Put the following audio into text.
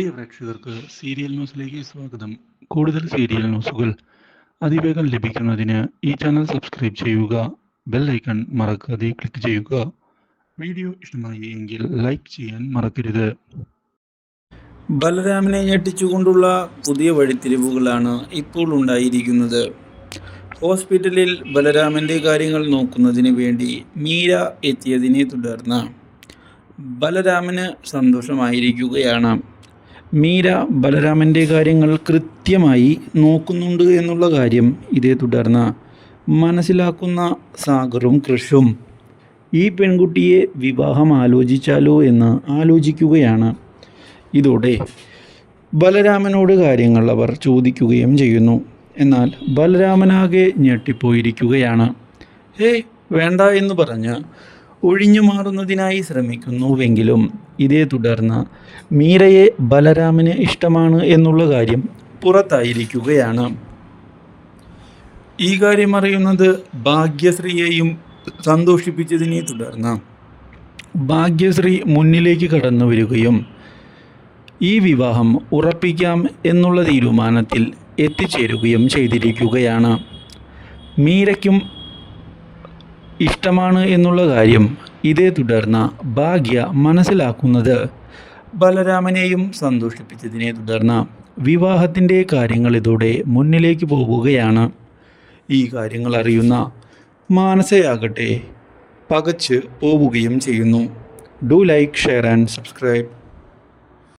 പ്രിയ പ്രേക്ഷകർക്ക് സീരിയൽ ന്യൂസിലേക്ക് സ്വാഗതം. കൂടുതൽ സീരിയൽ ന്യൂസുകൾ അതിവേഗം ലഭിക്കുന്നതിന് ഈ ചാനൽ സബ്സ്ക്രൈബ് ചെയ്യുക ബെൽ ഐക്കൺ മറക്കാതെ ക്ലിക്ക് ചെയ്യുക. വീഡിയോ ഇഷ്ടമായി എങ്കിൽ ലൈക്ക് ചെയ്യാൻ മറക്കരുത്. ബലരാമനെ ഞെട്ടിച്ചുകൊണ്ടുള്ള പുതിയ വഴിത്തിരിവുകളാണ് ഇപ്പോൾ ഉണ്ടായിരിക്കുന്നത്. ഹോസ്പിറ്റലിൽ ബലരാമന്റെ കാര്യങ്ങൾ നോക്കുന്നതിന് വേണ്ടി മീര എത്തിയതിനെ തുടർന്ന് ബലരാമന് സന്തോഷമായിരിക്കുകയാണ്. മീര ബലരാമന്റെ കാര്യങ്ങൾ കൃത്യമായി നോക്കുന്നുണ്ട് എന്നുള്ള കാര്യം ഇതേ തുടർന്ന് മനസ്സിലാക്കുന്ന സാഗറും കൃഷും. ഈ പെൺകുട്ടിയെ വിവാഹം ആലോചിച്ചാലോ എന്ന് ആലോചിക്കുകയാണ്. ഇതോടെ ബലരാമനോട് കാര്യങ്ങൾ അവർ ചോദിക്കുകയും ചെയ്യുന്നു. എന്നാൽ ബലരാമനാകെ ഞെട്ടിപ്പോയിരിക്കുകയാണ്. ഏയ് വേണ്ട എന്ന് പറഞ്ഞ് ഒഴിഞ്ഞു മാറുന്നതിനായി ശ്രമിക്കുന്നുവെങ്കിലും ഇതേ തുടർന്ന് മീരയെ ബലരാമന് ഇഷ്ടമാണ് എന്നുള്ള കാര്യം പുറത്തായിരിക്കുകയാണ്. ഈ കാര്യം അറിയുന്നത് ഭാഗ്യശ്രീയെയും സന്തോഷിപ്പിച്ചതിനെ തുടർന്ന് ഭാഗ്യശ്രീ മുന്നിലേക്ക് കടന്നു വരികയും ഈ വിവാഹം ഉറപ്പിക്കാം എന്നുള്ള തീരുമാനത്തിൽ എത്തിച്ചേരുകയും ചെയ്തിരിക്കുകയാണ്. മീരയ്ക്കും ഇഷ്ടമാണ് എന്നുള്ള കാര്യം ഇതേ തുടർന്ന് ഭാഗ്യ മനസ്സിലാക്കുന്നത്. ബലരാമനെയും സന്തോഷിപ്പിച്ചതിനെ തുടർന്ന് വിവാഹത്തിന്റെ കാര്യങ്ങൾ ഇതോടെ മുന്നിലേക്ക് പോവുകയാണ്. ഈ കാര്യങ്ങൾ അറിയുന്ന മാനസയാകട്ടെ പകച്ച് പോവുകയും ചെയ്യുന്നു. Do like share and subscribe.